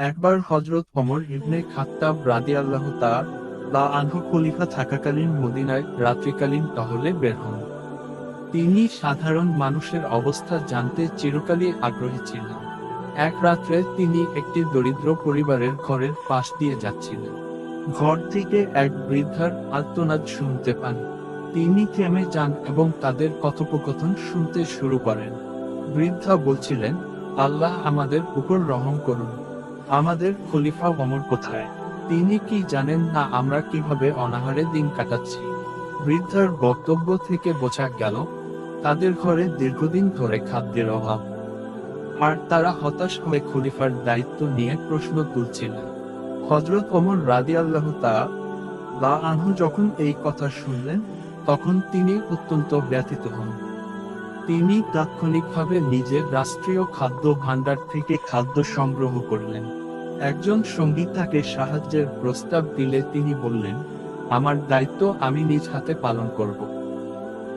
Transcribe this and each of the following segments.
একবার হজরত অমর ইবনে খাত্তাব রাদিয়াল্লাহু তাআলা আনহু খলিফা থাকাকালীন মদিনায় রাত্রিকালীন টহলে বের হন। তিনি সাধারণ মানুষের অবস্থা জানতে চিরকালই আগ্রহী ছিলেন। এক রাত্রে তিনি একটি দরিদ্র পরিবারের ঘরের পাশ দিয়ে যাচ্ছিলেন। ঘর থেকে এক বৃদ্ধার আর্তনাদ শুনতে পান। তিনি থেমে যান এবং তাদের কথোপকথন শুনতে শুরু করেন। বৃদ্ধা বলছিলেন, আল্লাহ আমাদের উপর রহম করুন। আমাদের খলিফা অমর কোথায়? তিনি কি জানেন না আমরা কীভাবে অনাহারে দিন কাটাচ্ছি? বৃদ্ধার বক্তব্য থেকে বোঝা গেল, তাদের ঘরে দীর্ঘদিন ধরে খাদ্যের অভাব। আর তারা হতাশ হয়ে খলিফার দায়িত্ব নিয়ে প্রশ্ন তুলছিলেন হজরত ওমর রাদি আল্লাহ লা আনহু যখন এই কথা শুনলেন, তখন তিনি অত্যন্ত ব্যথিত হন। তিনি তাৎক্ষণিকভাবে নিজের রাষ্ট্রীয় খাদ্য ভাণ্ডার থেকে খাদ্য সংগ্রহ করলেন। একজন সঙ্গী তাকে সাহায্যের প্রস্তাব দিলে তিনি বললেন, আমার দায়িত্ব আমি নিজ হাতে পালন করব।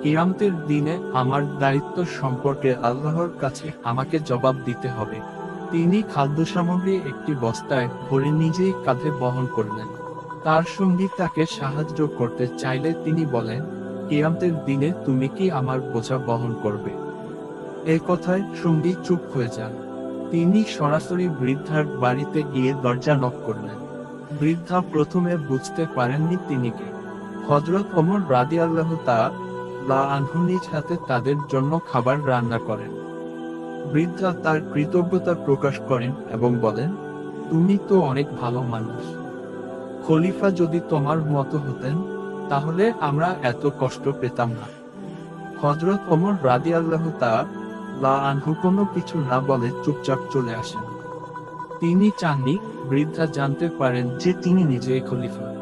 কিয়ামতের দিনে আমার দায়িত্ব সম্পর্কে আল্লাহর কাছে আমাকে জবাব দিতে হবে। তিনি খাদ্য সামগ্রী একটি বস্তায় ভরে নিজেই কাঁধে বহন করলেন। তার সঙ্গী তাকে সাহায্য করতে চাইলে তিনি বলেন, কিয়ামতের দিনে তুমি কি আমার বোঝা বহন করবে? এই কথায় সঙ্গী চুপ হয়ে যান। তিনি সরাসরি বৃদ্ধার বাড়িতে গিয়ে দরজা নক করলেন। বৃদ্ধা প্রথমে বুঝতে পারেননি তিনি কে। হজরত ওমর রাদি আল্লাহ লা আনহু নিজ হাতে তাদের জন্য খাবার রান্না করেন। বৃদ্ধা তার কৃতজ্ঞতা প্রকাশ করেন এবং বলেন, তুমি তো অনেক ভালো মানুষ। খলিফা যদি তোমার মতো হতেন, তাহলে আমরা এত কষ্ট পেতাম না। হজরত অমর রাদি আল্লাহ লা আনহু কোনো কিছু না বলে চুপচাপ চলে আসেন। তিনি চাননি, বৃদ্ধা জানতে পারেন যে তিনি নিজেই খলিফা।